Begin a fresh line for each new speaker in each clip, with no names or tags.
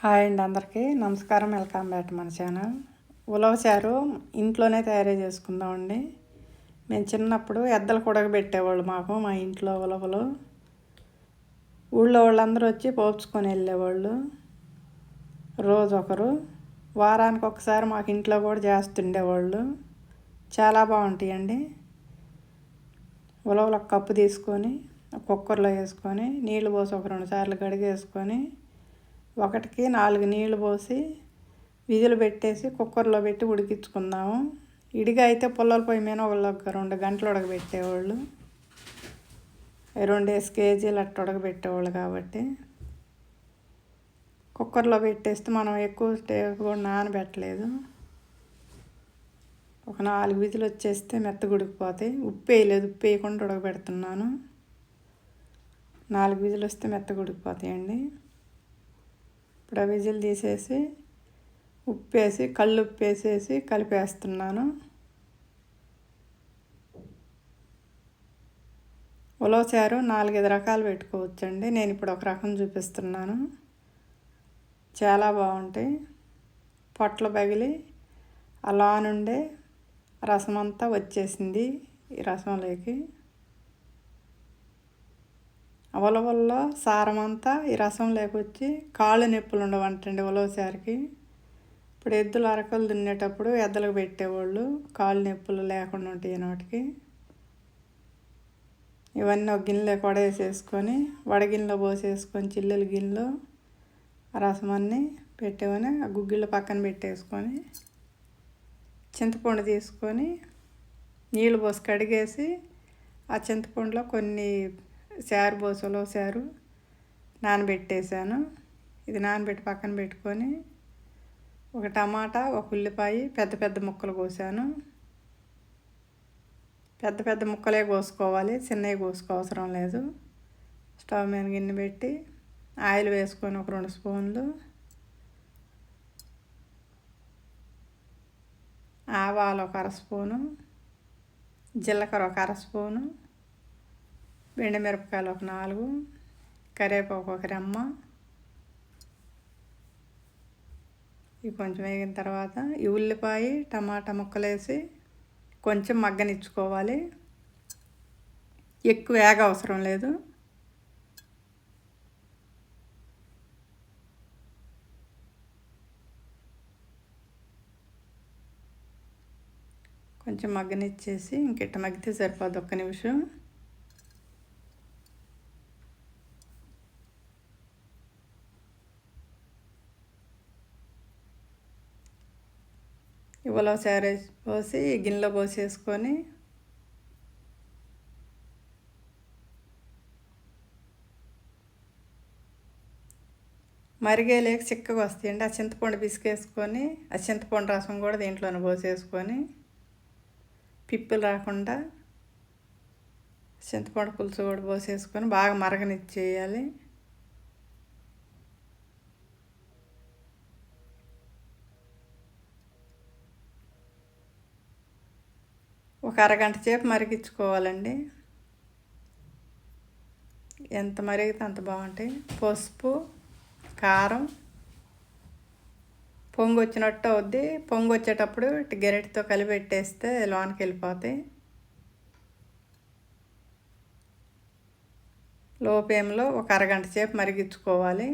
Hi అండి అందరికీ. నమస్కారం. వెల్కమ్ బ్యాక్ మన ఛానల్. ఉలవచారు ఇంట్లోనే తయారు చేసుకుందామండి. మేము చిన్నప్పుడు ఎద్దలు కుడగబెట్టేవాళ్ళు మాకు మా ఇంట్లో ఉలవలు. ఊళ్ళో వాళ్ళందరూ వచ్చి పోపుచుకొని వెళ్ళేవాళ్ళు. రోజు ఒకరు వారానికి ఒకసారి మాకు ఇంట్లో కూడా చేస్తుండేవాళ్ళు. చాలా బాగుంటాయండి. ఉలవలు ఒక కప్పు తీసుకొని కుక్కర్లో వేసుకొని నీళ్ళు పోసి ఒక రెండు సార్లు కడిగేసుకొని ఒకటికి నాలుగు నీళ్ళు పోసి విజులు పెట్టేసి కుక్కర్లో పెట్టి ఉడికించుకుందాము. ఇడిగా అయితే పుల్లల పొయ్యి మీద ఒక రెండు గంటలు ఉడకబెట్టేవాళ్ళు. రెండేసి కేజీలు అట్ట ఉడకబెట్టేవాళ్ళు కాబట్టి. కుక్కర్లో పెట్టేస్తే మనం ఎక్కువ కూడా నానబెట్టలేదు. ఒక నాలుగు విధులు వచ్చేస్తే మెత్తగుడికిపోతాయి ఉప్పు వేయలేదు ఉప్పు వేయకుండా ఉడకబెడుతున్నాను. నాలుగు విధులు వస్తే మెత్తగుడికిపోతాయండి ఇప్పుడు ఆ విజిల్ తీసేసి ఉప్పేసి కళ్ళు ఉప్పేసేసి కలిపేస్తున్నాను ఉలవచారు నాలుగైదు రకాలు పెట్టుకోవచ్చండి. నేను ఇప్పుడు ఒక రకం చూపిస్తున్నాను. చాలా బాగుంటాయి. పొట్ల పగిలి అలా నుండే రసం అంతా వచ్చేసింది ఈ రసంలోకి. ఉలవల్లో సారం అంతా ఈ రసం లేకొచ్చి కాళ్ళు నొప్పులు ఉండవంటండి ఉలవసారికి ఇప్పుడు ఎద్దులు అరకలు దున్నేటప్పుడు ఎద్దలకు పెట్టేవాళ్ళు కాళ్ళు నొప్పులు లేకుండా ఉంటాయి నాటికి. ఇవన్నీ ఒక గిన్నెలో కొడేసేసుకొని వడగిన్నెలో పోసేసుకొని చిల్లెల గిన్నెలో రసం అన్నీ పెట్టేవని ఆ గుగ్గిళ్ళు పక్కన పెట్టేసుకొని చింతపండు తీసుకొని నీళ్ళు పోసి కడిగేసి ఆ చింతపండులో కొన్ని చారు బోసలో చారు నానబెట్టేసాను ఇది నానబెట్టి పక్కన పెట్టుకొని ఒక టమాటా ఒక ఉల్లిపాయ పెద్ద పెద్ద ముక్కలు కోసాను. పెద్ద పెద్ద ముక్కలే కోసుకోవాలి చిన్నవి కోసుకో అవసరం లేదు. స్టవ్ మీద గిన్నె పెట్టి ఆయిల్ వేసుకొని ఒక రెండు స్పూన్లు ఆవాలు ఒక అర స్పూను జీలకర్ర ఒక అర స్పూను మిరపకాయలు ఒక నాలుగు కరివేపాకు ఒక రెమ్మ. ఇవి కొంచెం వేగిన తర్వాత ఈ ఉల్లిపాయ టమాటా ముక్కలు వేసి కొంచెం మగ్గనిచ్చుకోవాలి. ఎక్కువ వేగ అవసరం లేదు. కొంచెం మగ్గనిచ్చేసి ఇంకెట్ట మగ్గితే సరిపోదు ఒక్క నిమిషం. పులావ్ శారీ పోసి గిన్నెలో పోసేసుకొని మరిగేలేక చిక్కగా వస్తాయండి ఆ చింతపండు పిసికేసుకొని ఆ చింతపండు రసం కూడా దీంట్లోనే పోసేసుకొని పిప్పులు రాకుండా చింతపండు పులుసు కూడా పోసేసుకొని బాగా మరగనిచ్చేయాలి. ఒక అరగంట సేపు మరిగించుకోవాలండి. ఎంత మరిగితే అంత బాగుంటాయి. పసుపు కారం పొంగు వచ్చినట్టు అవుద్ది. పొంగు వచ్చేటప్పుడు గెరెట్తో కలిపెట్టేస్తే లోనికి వెళ్ళిపోతాయి. లోపేంలో ఒక అరగంట సేపు మరిగించుకోవాలి.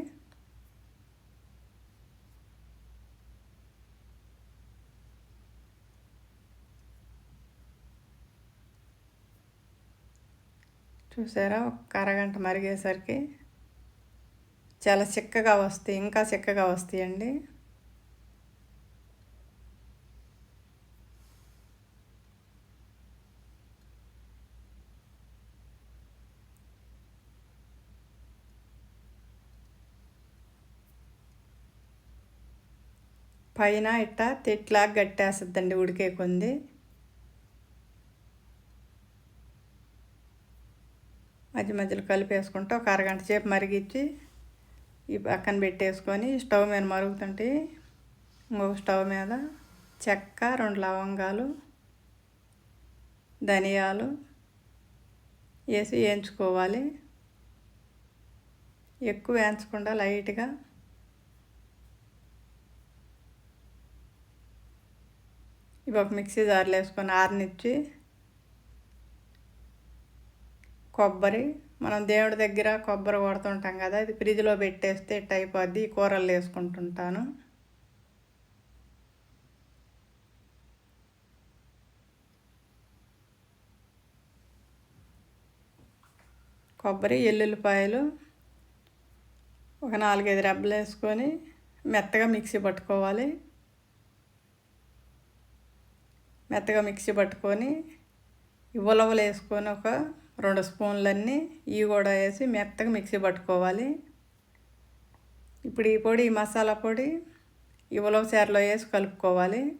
చూసారా? ఒక అరగంట మరిగేసరికి చాలా చిక్కగా వస్తాయి ఇంకా చిక్కగా వస్తాయండి. పైన ఇట్ట తిట్లాగా గట్టేస్తుందండి ఉడికే కొంది. మధ్య మధ్యలో కలిపేసుకుంటే ఒక అరగంట సేపు మరిగించి ఈ పక్కన పెట్టేసుకొని స్టవ్ మీద మరుగుతుంటే ఇంకొక స్టవ్ మీద చెక్క రెండు లవంగాలు ధనియాలు వేసి వేయించుకోవాలి. ఎక్కువ వేయించకుండా లైట్గా ఇవి ఒక మిక్సీ జార్లు వేసుకొని ఆరినిచ్చి కొబ్బరి మనం దేవుడి దగ్గర కొబ్బరి కొడుతుంటాం కదా ఇది ఫ్రిడ్జ్లో పెట్టేస్తే ఇట్ అయిపోద్ది కూరలు వేసుకుంటుంటాను. కొబ్బరి ఎల్లుల్లిపాయలు ఒక నాలుగైదు రెబ్బలు వేసుకొని మెత్తగా మిక్సీ పట్టుకోవాలి. మెత్తగా మిక్సీ పట్టుకొని ఉలవలు వేసుకొని ఒక రెండు స్పూన్లన్నీ ఇవి కూడా వేసి మెత్తగా మిక్సీ పట్టుకోవాలి. ఇప్పుడు ఈ పొడి ఈ మసాలా పొడి ఈ ఉలవ వేసి కలుపుకోవాలి.